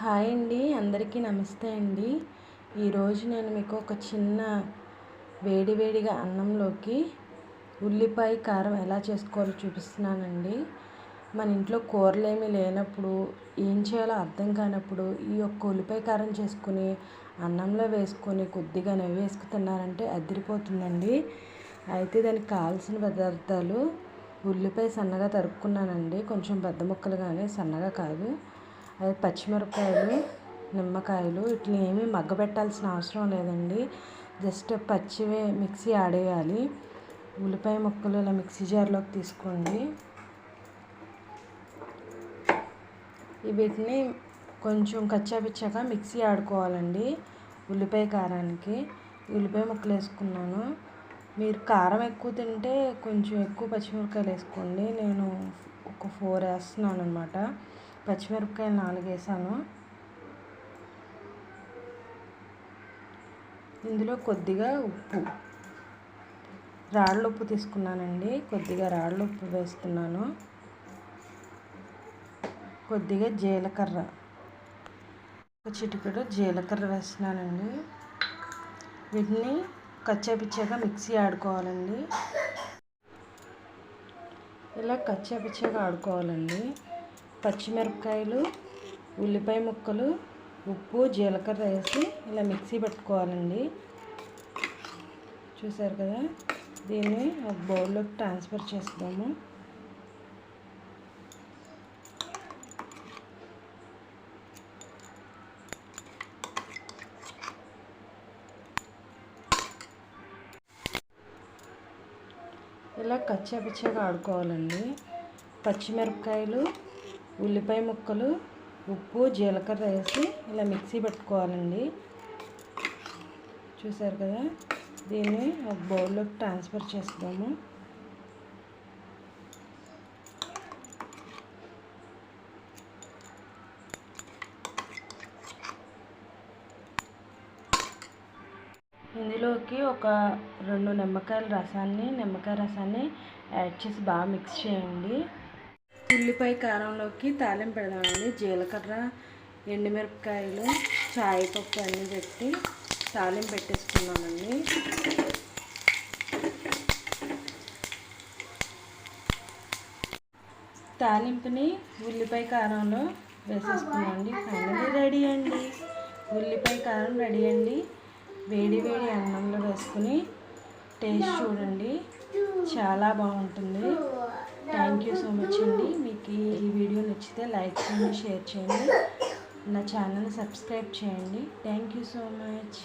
Hi అండి అందరికీ నమస్తే అండి. ఈరోజు నేను మీకు ఒక చిన్న వేడి వేడిగా అన్నంలోకి ఉల్లిపాయ కారం ఎలా చేసుకోవాలో చూపిస్తున్నానండి. మన ఇంట్లో కూరలు లేనప్పుడు ఏం చేయాలో అర్థం కానప్పుడు ఈ యొక్క ఉల్లిపాయ కారం చేసుకుని అన్నంలో వేసుకొని కొద్దిగా నెయ్యి వేసుకు తిన్నారంటే అదిరిపోతుందండి. అయితే దానికి కావాల్సిన పదార్థాలు ఉల్లిపాయ సన్నగా తరుక్కున్నానండి. కొంచెం పెద్ద ముక్కలు కానీ సన్నగా కాదు. అది పచ్చిమిరపకాయలు నిమ్మకాయలు వీటిని ఏమీ మగ్గబెట్టాల్సిన అవసరం లేదండి. జస్ట్ పచ్చివే మిక్సీ ఆడేయాలి ఉల్లిపాయ ముక్కలు ఇలా మిక్సీ జార్లోకి తీసుకోండి. వీటిని కొంచెం కచ్చాపిచ్చాక మిక్సీ ఆడుకోవాలండి ఉల్లిపాయ కారానికి. ఉల్లిపాయ ముక్కలు వేసుకున్నాను. మీరు కారం ఎక్కువ తింటే కొంచెం ఎక్కువ పచ్చిమిరపకాయలు వేసుకోండి. నేను ఒక ఫోర్ వేస్తున్నాను అనమాట పచ్చిమిరపకాయలు నాలుగు వేసాను ఇందులో కొద్దిగా ఉప్పు రాళ్ళ ఉప్పు తీసుకున్నానండి. కొద్దిగా రాళ్ళ ఉప్పు వేస్తున్నాను. కొద్దిగా జీలకర్ర ఒక చిటికెడు జీలకర్ర వేస్తున్నానండి. వీటిని కచ్చాపిచ్చాగా మిక్సీ ఆడుకోవాలండి. ఇలా కచ్చాపిచ్చాగా ఆడుకోవాలండి. పచ్చిమిరపకాయలు ఉల్లిపాయ ముక్కలు ఉప్పు జీలకర్ర వేసి ఇలా మిక్సీ పెట్టుకోవాలండి. చూసారు కదా? దీన్ని ఒక బౌల్లోకి ట్రాన్స్ఫర్ చేస్తాము ఇలా కచ్చాపిచ్చాగా ఆడుకోవాలండి. పచ్చిమిరపకాయలు ఉల్లిపాయ ముక్కలు ఉప్పు జీలకర్ర వేసి ఇలా మిక్సీ పెట్టుకోవాలండి. చూసారు కదా? దీన్ని ఒక బౌల్లోకి ట్రాన్స్ఫర్ చేస్తాము ఇందులోకి ఒక రెండు నిమ్మకాయల రసాన్ని నిమ్మకాయ రసాన్ని యాడ్ చేసి బాగా మిక్స్ చేయండి. ఉల్లిపాయ కారంలోకి తాలింపు పెడదామండి. జీలకర్ర ఎండుమిరపకాయలు చాయ్ పప్పు అన్నీ పెట్టి తాలింపు పెట్టేసుకున్నామండి తాలింపుని ఉల్లిపాయ కారంలో వేసేసుకున్నామండి. ఫైనల్లీ రెడీ అండి. ఉల్లిపాయ కారం రెడీ అండి. వేడి వేడి అన్నంలో వేసుకుని టేస్ట్ చూడండి. చాలా బాగుంటుంది. థ్యాంక్ యూ సో మచ్ అండి. మీకు ఈ వీడియో నచ్చితే లైక్ చేయండి షేర్ చేయండి. నా ఛానల్ని సబ్స్క్రైబ్ చేయండి. Thank you so much